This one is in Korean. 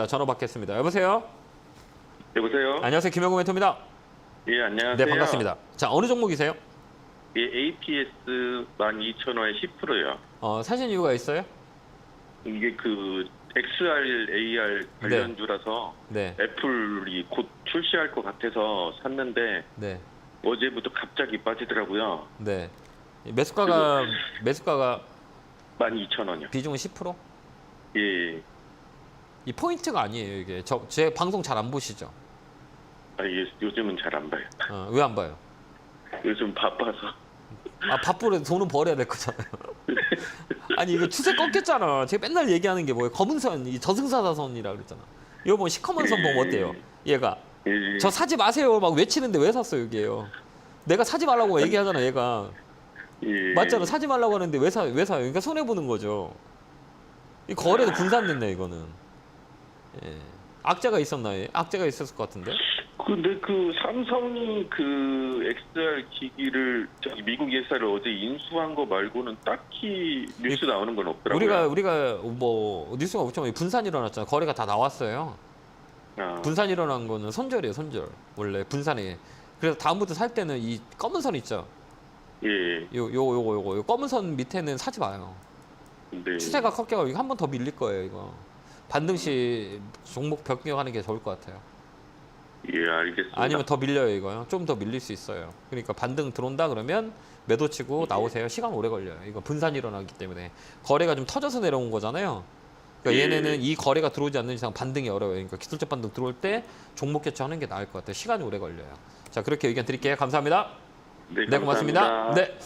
자, 전화 받겠습니다. 여보세요? 여보세요? 안녕하세요. 김영구 멘토입니다. 예, 안녕하세요. 네, 반갑습니다. 자, 어느 종목이세요? 예, APS 12,000원에 10%요. 어, 사신 이유가 있어요? 이게 그 XR, AR 관련주라서 네. 애플이 곧 출시할 것 같아서 샀는데 네. 어제부터 갑자기 빠지더라고요. 네. 이 매수가가 매수가가 12,000원이요. 비중은 10%? 예. 이 포인트가 아니에요, 이게. 저 제 방송 잘 안 보시죠? 아, 예, 요즘은 잘 안 봐요. 어, 왜 안 봐요? 요즘 바빠서. 아, 바쁘래 돈은 벌어야 될 거잖아요. 아니, 이거 추세 꺾였잖아. 제가 맨날 얘기하는 게 뭐예요? 검은 선, 이 저승사자선이라 그랬잖아. 이거 뭐 시커먼 선 보면 어때요? 얘가. 예. 저 사지 마세요. 막 외치는데 왜 샀어요, 이게요? 내가 사지 말라고 얘기하잖아, 얘가. 예. 맞잖아. 사지 말라고 하는데 왜 사, 왜 사요? 그러니까 손해 보는 거죠. 이 거래도 분산됐네, 이거는. 예. 악재가 있었나요? 악재가 있었을 것 같은데? 근데 그 삼성이 그 XR 기기를 저기 미국 회사를 어제 인수한 거 말고는 딱히 뉴스 나오는 건 없더라고요. 우리가, 우리가 뭐, 뉴스가 없지만 분산 일어났잖아. 거래가 다 나왔어요. 아, 분산 일어난 거는 손절이에요, 손절. 원래 분산이. 그래서 다음부터 살 때는 이 검은 선 있죠? 예. 요, 요, 요거, 요거. 요 검은 선 밑에는 사지 마요. 네. 추세가 꺾여가지고 이거 한 번 더 밀릴 거예요, 이거. 반등 시 종목 변경하는 게 좋을 것 같아요. 예, 알겠습니다. 아니면 더 밀려요, 이거요. 좀 더 밀릴 수 있어요. 그러니까 반등 들어온다 그러면 매도 치고 나오세요. 시간 오래 걸려요. 이거 분산 일어나기 때문에 거래가 좀 터져서 내려온 거잖아요. 그러니까 예. 얘네는 이 거래가 들어오지 않는 이상 반등이 어려워요. 그러니까 기술적 반등 들어올 때 종목 개처하는 게 나을 것 같아요. 시간이 오래 걸려요. 자, 그렇게 의견 드릴게요. 감사합니다. 네, 네, 고맙습니다. 감사합니다. 네.